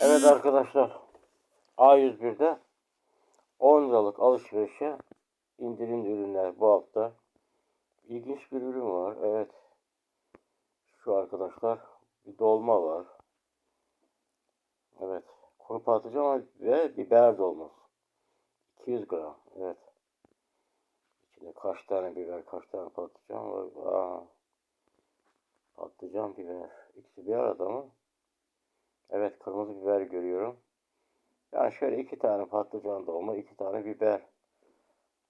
Evet arkadaşlar. A101'de 10 liralık alışverişe indirim ürünler bu hafta. İlginç bir ürün var. Evet. Şu arkadaşlar bir dolma var. Evet. Kuru patlıcan ve biber dolması. 200 gram. Evet. İçinde kaç tane biber, kaç tane patlıcan var. Aa. Patlıcan, biber. İkisi bir arada mı? Evet, kırmızı biber görüyorum. Yani şöyle iki tane patlıcan dolma, iki tane biber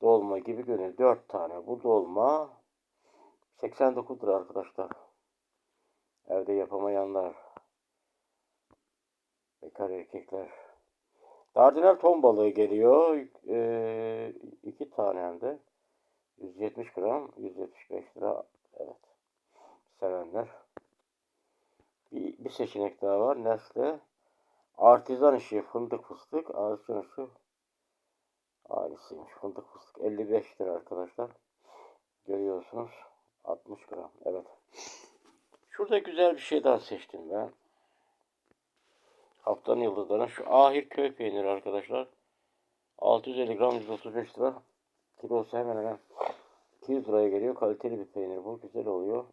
dolma gibi görünüyor. Dört tane. Bu dolma 89 lira arkadaşlar. Evde yapamayanlar. Bekar erkekler. Dardanel ton balığı geliyor. Ee, iki tane hem de. 170 gram, 175 lira. Evet. Sevenler. Bir, bir seçenek daha var. Nesle. Artizan işi fındık fıstık. Artizan işi ailesiymiş. Fındık fıstık 55 lira arkadaşlar. Görüyorsunuz. 60 gram. Evet. Şurada güzel bir şey daha seçtim ben. Haftanın yıldızlarına şu ahir köy peyniri arkadaşlar. 650 gram 135 lira. Kilosu hemen hemen 200 liraya geliyor. Kaliteli bir peynir bu. Güzel oluyor.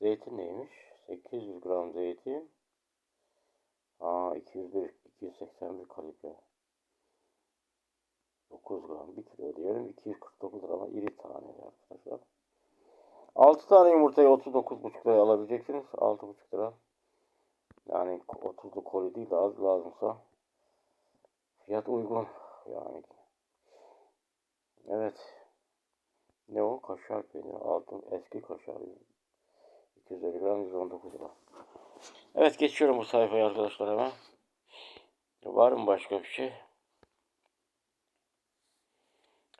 Zeytin neymiş? 800 gram zeytin. Aa 201 281 kalibre. 9 gram 1 kilo diyelim. 249 gram iri tane arkadaşlar. 6 tane yumurtayı 39,5 liraya alabileceksiniz. 6,5 lira. Yani 30'lu koli değil de az lazımsa. Fiyat uygun. Yani. Evet. Ne o? Kaşar peyniri. Altın eski kaşar. 250 gram 119 lira. Evet geçiyorum bu sayfayı arkadaşlar hemen. Var mı başka bir şey?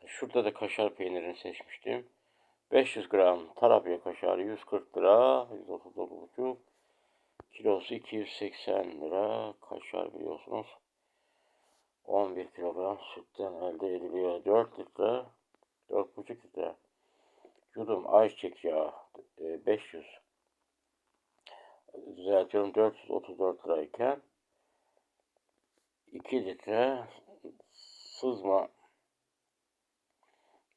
Şurada da kaşar peynirini seçmiştim. 500 gram tarabya kaşarı 140 lira. 139,5. Kilosu 280 lira. Kaşar biliyorsunuz. 11 kilogram sütten elde ediliyor. 4 litre. 4,5 litre. Yudum ayçiçek yağı e, 500 düzeltiyorum 434 lirayken 2 litre sızma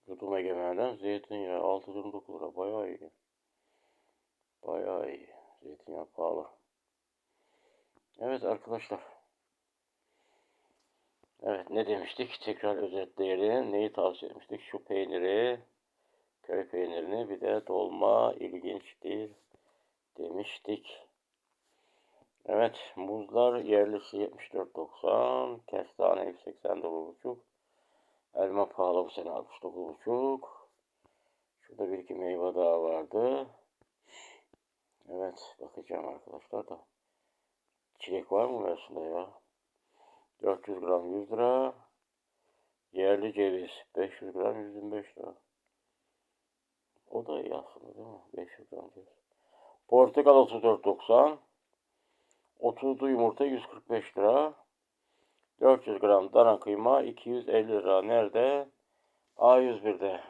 yudum egemenden zeytinyağı 629 lira bayağı iyi. Bayağı iyi. Zeytinyağı pahalı. Evet arkadaşlar. Evet ne demiştik? Tekrar özetleyelim. Neyi tavsiye etmiştik? Şu peyniri, köy peynirini bir de dolma ilginç değil demiştik. Evet muzlar yerlisi 74.90 kestane 89.5 elma pahalı bu sene 69.5 şurada bir iki meyve daha vardı. Evet bakacağım arkadaşlar da. Çilek var mı versiyonda ya? 400 gram 100 lira. Yerli ceviz 500 gram 125 lira. O da iyi aslında değil mi? 500 gram ceviz. Portakal 34.90 30'lu yumurta 145 lira. 400 gram dana kıyma 250 lira. Nerede? A101'de.